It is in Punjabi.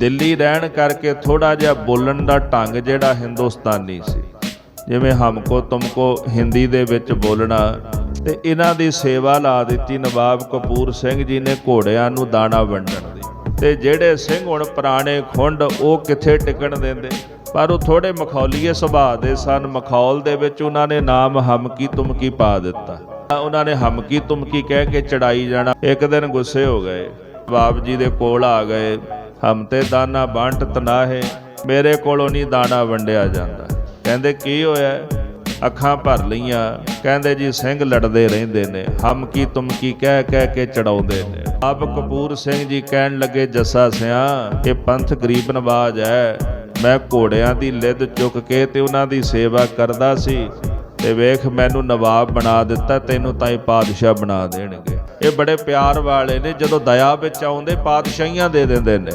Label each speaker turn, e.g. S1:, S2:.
S1: ਦਿੱਲੀ ਰਹਿਣ ਕਰਕੇ ਥੋੜਾ ਜਿਹਾ ਬੋਲਣ ਦਾ ਢੰਗ ਜਿਹੜਾ ਹਿੰਦੁਸਤਾਨੀ ਸੀ। ਜਿਵੇਂ ਹਮਕੋ ਤੁਮਕੋ ਹਿੰਦੀ ਦੇ ਵਿੱਚ ਬੋਲਣਾ, ਤੇ ਇਹਨਾਂ ਦੀ ਸੇਵਾ ਲਾ ਦਿੱਤੀ ਨਵਾਬ ਕਪੂਰ ਸਿੰਘ ਜੀ ਨੇ ਘੋੜਿਆਂ ਨੂੰ ਦਾਣਾ ਵੰਡਣ ਦੀ। ਤੇ ਜਿਹੜੇ ਸਿੰਘ ਹੁਣ ਪੁਰਾਣੇ ਖੁੰਡ, ਉਹ ਕਿੱਥੇ ਟਿਕਣ ਦਿੰਦੇ? ਪਰ ਉਹ ਥੋੜੇ ਮਖੌਲੀਏ ਸੁਭਾਅ ਦੇ ਸਨ। ਮਖੌਲ ਦੇ ਵਿੱਚ ਉਹਨਾਂ ਨੇ ਨਾਮ ਹਮਕੀ ਤੁਮਕੀ ਪਾ ਦਿੱਤਾ। ਉਹਨਾਂ ਨੇ ਹਮਕੀ ਤੁਮਕੀ ਕਹਿ ਕੇ ਚੜਾਈ ਜਾਣਾ। ਇੱਕ ਦਿਨ ਗੁੱਸੇ ਹੋ ਗਏ। ਬਾਪ ਜੀ ਦੇ ਕੋਲ ਆ ਗਏ। ਹਮ ਤੇ ਦਾਨਾ ਬਾਂਟ ਤਨਾਹੇ, ਮੇਰੇ ਕੋਲੋਂ ਨਹੀਂ ਦਾਣਾ ਵੰਡਿਆ ਜਾਂਦਾ। ਕਹਿੰਦੇ, ਕੀ ਹੋਇਆ? ਅੱਖਾਂ ਭਰ ਲਈਆਂ। ਕਹਿੰਦੇ, ਜੀ, ਸਿੰਘ ਲੜਦੇ ਰਹਿੰਦੇ ਨੇ। ਹਮ ਕੀ ਤੁਮ ਕੀ ਕਹਿ ਕਹਿ ਕੇ ਚੜਾਉਂਦੇ ਨੇ? ਆਪ ਕਪੂਰ ਸਿੰਘ ਜੀ ਕਹਿਣ ਲੱਗੇ, ਜੱਸਾ ਸਿਆ, ਇਹ ਪੰਥ ਗਰੀਬ ਨਵਾਜ ਹੈ। ਮੈਂ ਘੋੜਿਆਂ ਦੀ ਲਿੱਦ ਚੁੱਕ ਕੇ ਤੇ ਉਹਨਾਂ ਦੀ ਸੇਵਾ ਕਰਦਾ ਸੀ। ਤੇ ਵੇਖ, ਮੈਨੂੰ ਨਵਾਬ ਬਣਾ ਦਿੱਤਾ, ਤੈਨੂੰ ਤਾਂ ਇਹ ਪਾਤਸ਼ਾਹ ਬਣਾ ਦੇਣਗੇ। ਇਹ ਬੜੇ ਪਿਆਰ ਵਾਲੇ ਨੇ, ਜਦੋਂ ਦਇਆ ਵਿੱਚ ਆਉਂਦੇ, ਪਾਤਸ਼ਾਹੀਆਂ ਦੇ ਦਿੰਦੇ ਨੇ।